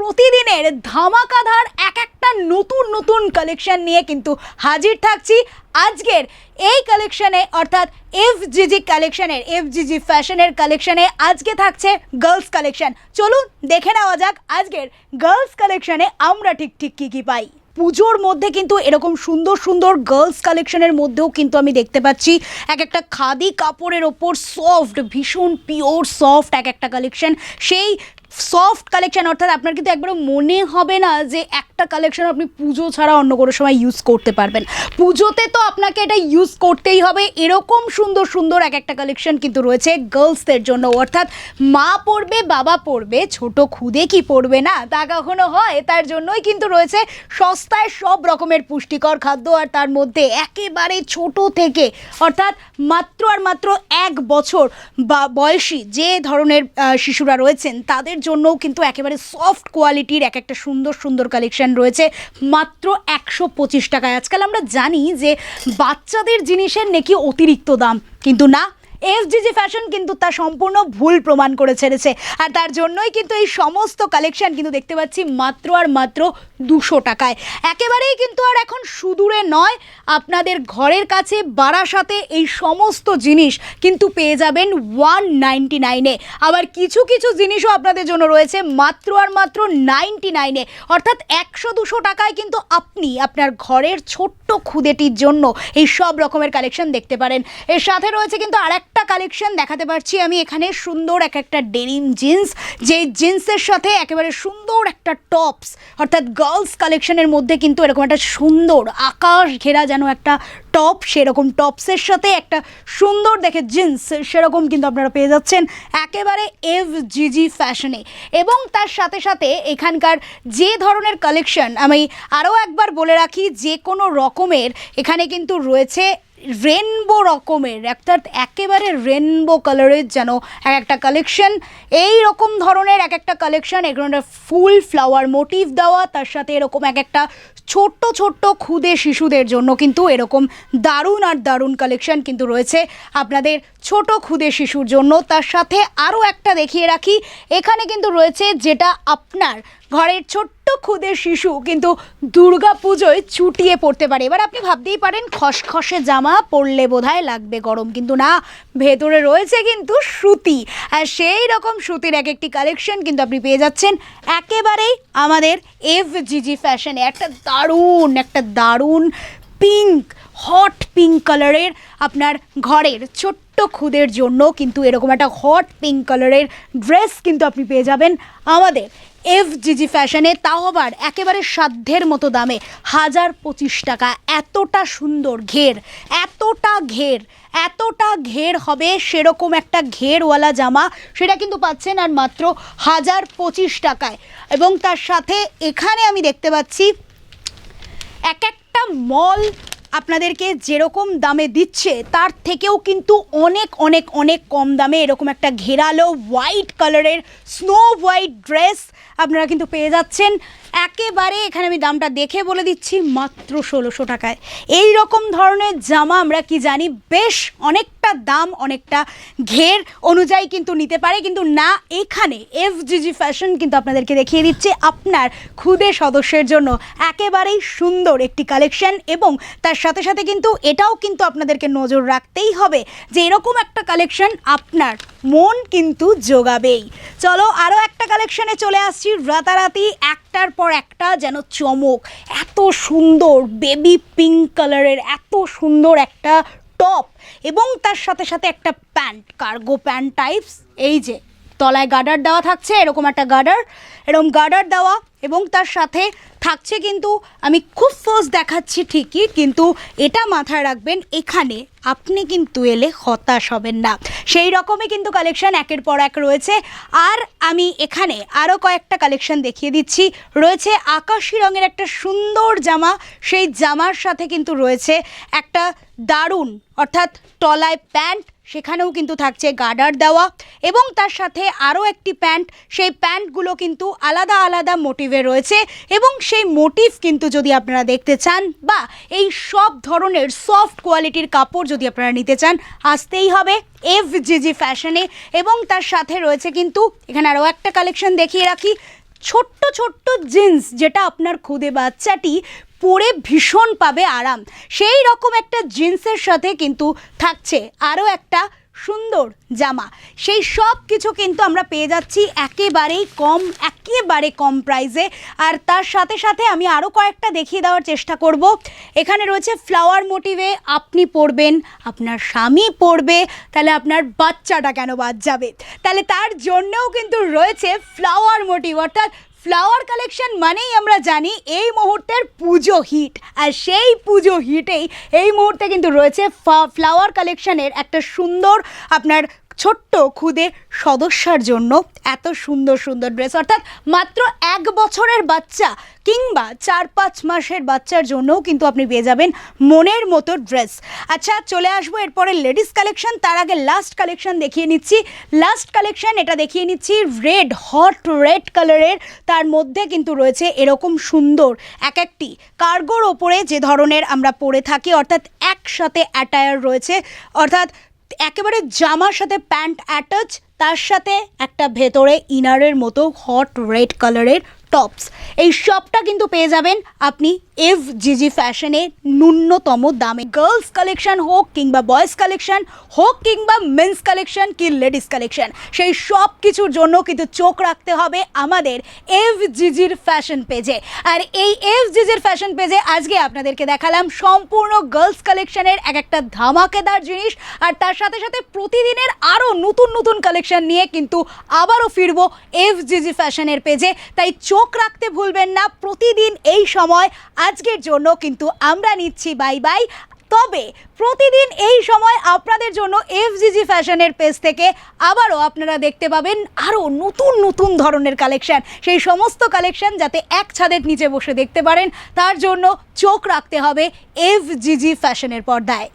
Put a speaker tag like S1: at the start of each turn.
S1: প্রতিদিনের ধামাকাধার এক একটা নতুন নতুন কালেকশন নিয়ে কিন্তু হাজির থাকছি। আজকের এই কালেকশনে অর্থাৎ এফ জিজি কালেকশনের এফ জিজি ফ্যাশনের কালেকশনে আজকে থাকছে গার্লস কালেকশন চলুন দেখে নেওয়া যাক আজকের গার্লস কালেকশনে আমরা ঠিক ঠিক কী কী পাই। পুজোর মধ্যে কিন্তু এরকম সুন্দর সুন্দর গার্লস কালেকশনের মধ্যেও কিন্তু আমি দেখতে পাচ্ছি এক একটা খাদি কাপড়ের ওপর সফট ভীষণ পিওর সফট এক একটা কালেকশন সেই সফট কালেকশন অর্থাৎ আপনার কিন্তু একবারও মনে হবে না যে একটা কালেকশন আপনি পুজো ছাড়া অন্য কোনো সময় ইউজ করতে পারবেন। পুজোতে তো আপনাকে এটা ইউজ করতেই হবে। এরকম সুন্দর সুন্দর এক একটা কালেকশন কিন্তু রয়েছে গার্লসদের জন্য। অর্থাৎ মা পড়বে, বাবা পড়বে, ছোট খুদে কি পড়বে না, তা কখনো হয়? তার জন্যই কিন্তু রয়েছে সস্তায় সব রকমের পুষ্টিকর খাদ্য, আর তার মধ্যে একেবারে ছোট থেকে, অর্থাৎ মাত্র আর মাত্র এক বছর বা বয়সী যে ধরনের শিশুরা রয়েছেন, তাদের জন্যও কিন্তু একেবারে সফট কোয়ালিটির এক একটা সুন্দর সুন্দর কালেকশন রয়েছে, মাত্র একশো পঁচিশ টাকায়। আজকাল আমরা জানি যে বাচ্চাদের জিনিসের নাকি অতিরিক্ত দাম, কিন্তু না এফজিজি ফ্যাশন কিন্তু তা সম্পূর্ণ ভুল প্রমাণ করে ছেড়েছে। আর তার জন্যই কিন্তু এই সমস্ত কালেকশন কিন্তু দেখতে পাচ্ছি মাত্র আর মাত্র দুশো টাকায়। একেবারেই কিন্তু আর এখন সুদূরে নয়, আপনাদের ঘরের কাছে বারাসাতে এই সমস্ত জিনিস কিন্তু পেয়ে যাবেন ওয়ান নাইনটি নাইনে। আবার কিছু কিছু জিনিসও আপনাদের জন্য রয়েছে মাত্র আর মাত্র নাইনটি নাইনে। অর্থাৎ একশো দুশো টাকায় কিন্তু আপনি আপনার ঘরের ছোট্ট খুদেটির জন্য এই সব রকমের কালেকশন দেখতে পারেন। এর সাথে রয়েছে কিন্তু আর একটা কালেকশন দেখাতে পারছি আমি। এখানে সুন্দর এক একটা ডেনিম জিন্স যে জিন্সের সাথে একেবারে সুন্দর একটা টপস অর্থাৎ গার্লস কালেকশনের মধ্যে কিন্তু এরকম একটা সুন্দর আকাশ ঘেরা যেন একটা টপ সেরকম টপসের সাথে একটা সুন্দর দেখে জিন্স সেরকম কিন্তু আপনারা পেয়ে যাচ্ছেন একেবারে এভ জিজি ফ্যাশনে এবং তার সাথে সাথে এখানকার যে ধরনের কালেকশন আমি আরও একবার বলে রাখি, যে কোনো রকমের এখানে কিন্তু রয়েছে রেনবো রকমের অর্থাৎ একেবারে রেনবো কালারের যেন এক একটা কালেকশন এই রকম ধরনের এক একটা কালেকশন এখানে ফুল ফ্লাওয়ার মোটিভ দেওয়া, তার সাথে এরকম এক একটা ছোট্ট ছোট্ট খুদে শিশুদের জন্য কিন্তু এরকম দারুণ আর দারুণ কালেকশন কিন্তু রয়েছে। আপনাদের ছোট খুদে শিশুর জন্য, তার সাথে আরও একটা দেখিয়ে রাখি। এখানে কিন্তু রয়েছে যেটা আপনার ঘরের ছোট্ট খুদে শিশু, কিন্তু দুর্গা পুজোয় চুটিয়ে পড়তে পারে। এবার আপনি ভাবতেই পারেন, খসখসে জামা পরলে বোধহয় লাগবে গরম, কিন্তু না, ভেতরে রয়েছে কিন্তু সুতি। আর সেই রকম সুতির এক একটি কালেকশন কিন্তু আপনি পেয়ে যাচ্ছেন একেবারেই আমাদের এফ জিজি ফ্যাশনে একটা দারুণ একটা দারুণ পিঙ্ক হট পিঙ্ক কালারের আপনার ঘরের ছোট্ট খুদের জন্য কিন্তু এরকম একটা হট পিঙ্ক কালারের ড্রেস কিন্তু আপনি পেয়ে যাবেন আমাদের এফ জিজি ফ্যাশনে, তাও আবার একেবারে সাধ্যের মতো দামে। হাজার পঁচিশ টাকা। এতটা সুন্দর ঘের। এতটা ঘের। এতটা ঘের হবে সেরকম একটা ঘেরওয়ালা জামা, সেটা কিন্তু পাচ্ছেন আর মাত্র হাজার পঁচিশ টাকায়। এবং তার সাথে এখানে আমি দেখতে পাচ্ছি এক একটা মল আপনাদেরকে যেরকম দামে দিচ্ছে, তার থেকেও কিন্তু অনেক অনেক অনেক কম দামে এরকম একটা ঘেরালো হোয়াইট কালারের স্নো হোয়াইট ড্রেস আপনারা কিন্তু পেয়ে যাচ্ছেন। একেবারে এখানে আমি দামটা দেখে বলে দিচ্ছি মাত্র ষোলোশো টাকায়। এই রকম ধরনের জামা আমরা কি জানি, বেশ অনেকটা দাম অনেকটা ঘের অনুযায়ী কিন্তু নিতে পারে। কিন্তু না, এখানে এফ জিজি ফ্যাশন কিন্তু আপনাদেরকে দেখিয়ে দিচ্ছে আপনার খুদে সদস্যের জন্য। একেবারেই সুন্দর একটি কালেকশন এবং তার সাথে সাথে কিন্তু এটাও কিন্তু আপনাদেরকে নজর রাখতেই হবে যে এরকম একটা কালেকশন আপনার মন কিন্তু যোগাবেই চলো আরও একটা কালেকশনে চলে আসছি রাতারাতি, একটার পর একটা যেন চমক। এত সুন্দর বেবি পিঙ্ক কালারের এত সুন্দর একটা টপ এবং তার সাথে সাথে একটা প্যান্ট কার্গো প্যান্ট টাইপস এই যে। তলায় গার্ডার দেওয়া থাকছে, এরকম একটা গার্ডার, এরকম গার্ডার দেওয়া, এবং তার সাথে থাকছে কিন্তু আমি খুব ফোর্স দেখাচ্ছি ঠিকই, কিন্তু এটা মাথায় রাখবেন, এখানে আপনি কিন্তু এলে হতাশ হবেন না। সেই রকমই কিন্তু কালেকশন একের পর এক রয়েছে। আর আমি এখানে আরও কয়েকটা কালেকশন দেখিয়ে দিচ্ছি। রয়েছে আকাশি রঙের একটা সুন্দর জামা, সেই জামার সাথে কিন্তু রয়েছে একটা দারুণ, অর্থাৎ টলায় প্যান্ট সেখানেও কিন্তু থাকছে গার্ডার দেওয়া এবং তার সাথে আরও একটি প্যান্ট। সেই প্যান্টগুলো কিন্তু আলাদা আলাদা মোটিভে রয়েছে এবং সেই মোটিভ কিন্তু যদি আপনারা দেখতে চান বা এই সব ধরনের সফট কোয়ালিটির কাপড় যদি আপনারা নিতে চান, আসতেই হবে এফ জিজি ফ্যাশনে এবং তার সাথে রয়েছে কিন্তু এখানে আরও একটা কালেকশন দেখিয়ে রাখি। ছোট্ট ছোট্ট জিন্স যেটা আপনার খুদে বাচ্চাটি পরে ভীষণ পাবে আরাম। সেই রকম একটা জিন্সের সাথে কিন্তু থাকছে আরও একটা সুন্দর জামা। সেই সব কিছু কিন্তু আমরা পেয়ে যাচ্ছি একেবারেই কম, একেবারে কম প্রাইসে আর তার সাথে সাথে আমি আরও কয়েকটা দেখিয়ে দেওয়ার চেষ্টা করব। এখানে রয়েছে ফ্লাওয়ার মোটিভে আপনি পরবেন, আপনার স্বামী পরবে, তাহলে আপনার বাচ্চাটা কেন বাদ যাবে? তাহলে তার জন্যও কিন্তু রয়েছে ফ্লাওয়ার মোটিভ অর্থাৎ ফ্লাওয়ার কালেকশন মানেই আমরা জানি এই মুহূর্তের পুজো হিট। আর সেই পুজো হিটেই এই মুহূর্তে কিন্তু রয়েছে ফ্লাওয়ার কালেকশনের একটা সুন্দর আপনার ছোট্ট খুদে সদস্যার জন্য এত সুন্দর সুন্দর ড্রেস অর্থাৎ মাত্র এক বছরের বাচ্চা কিংবা চার পাঁচ মাসের বাচ্চার জন্যও কিন্তু আপনি পেয়ে যাবেন মনের মতো ড্রেস আচ্ছা চলে আসব এরপরে লেডিস কালেকশন তার আগে লাস্ট কালেকশন দেখিয়ে নিচ্ছি। লাস্ট কালেকশন এটা দেখিয়ে নিচ্ছি রেড হট রেড কালারের তার মধ্যে কিন্তু রয়েছে এরকম সুন্দর এক একটি কার্গোর ওপরে যে ধরনের আমরা পরে থাকি। অর্থাৎ একসাথে অ্যাটায়ার রয়েছে। অর্থাৎ একেবারে জামার সাথে প্যান্ট অ্যাটাচ তার সাথে একটা ভেতরে ইনারের মতো হট রেড কালারের টপস এই সবটা কিন্তু পেয়ে যাবেন আপনি এফ জিজি ফ্যাশনে ন্যূনতম দামে। গার্লস কালেকশন হোক কিংবা বয়েজ কালেকশন হোক কিংবা মেন্স কালেকশন কি লেডিস কালেকশন সেই সব কিছুর জন্য কিন্তু চোখ রাখতে হবে আমাদের এফ জিজির ফ্যাশন পেজে আর এই এফ জিজির ফ্যাশন পেজে আজকে আপনাদেরকে দেখালাম সম্পূর্ণ গার্লস কালেকশনের এক একটা ধামাকেদার জিনিস। আর তার সাথে সাথে প্রতিদিনের আরও নতুন নতুন কালেকশন নিয়ে কিন্তু আবারও ফিরবো এফ জিজি ফ্যাশনের পেজে তাই চোখ রাখতে ভুলবেন না, প্রতিদিন এই সময় আজকের জন্য কিন্তু আমরা নিচ্ছি বাই বাই। তবে প্রতিদিন এই সময় আপনাদের জন্য এফজিজি ফ্যাশনের পেজ থেকে আবারও আপনারা দেখতে পাবেন আরও নতুন নতুন ধরনের কালেকশান। সেই সমস্ত কালেকশন যাতে এক ছাদের নিচে বসে দেখতে পারেন, তার জন্য চোখ রাখতে হবে এফজিজি ফ্যাশনের পর্দায়।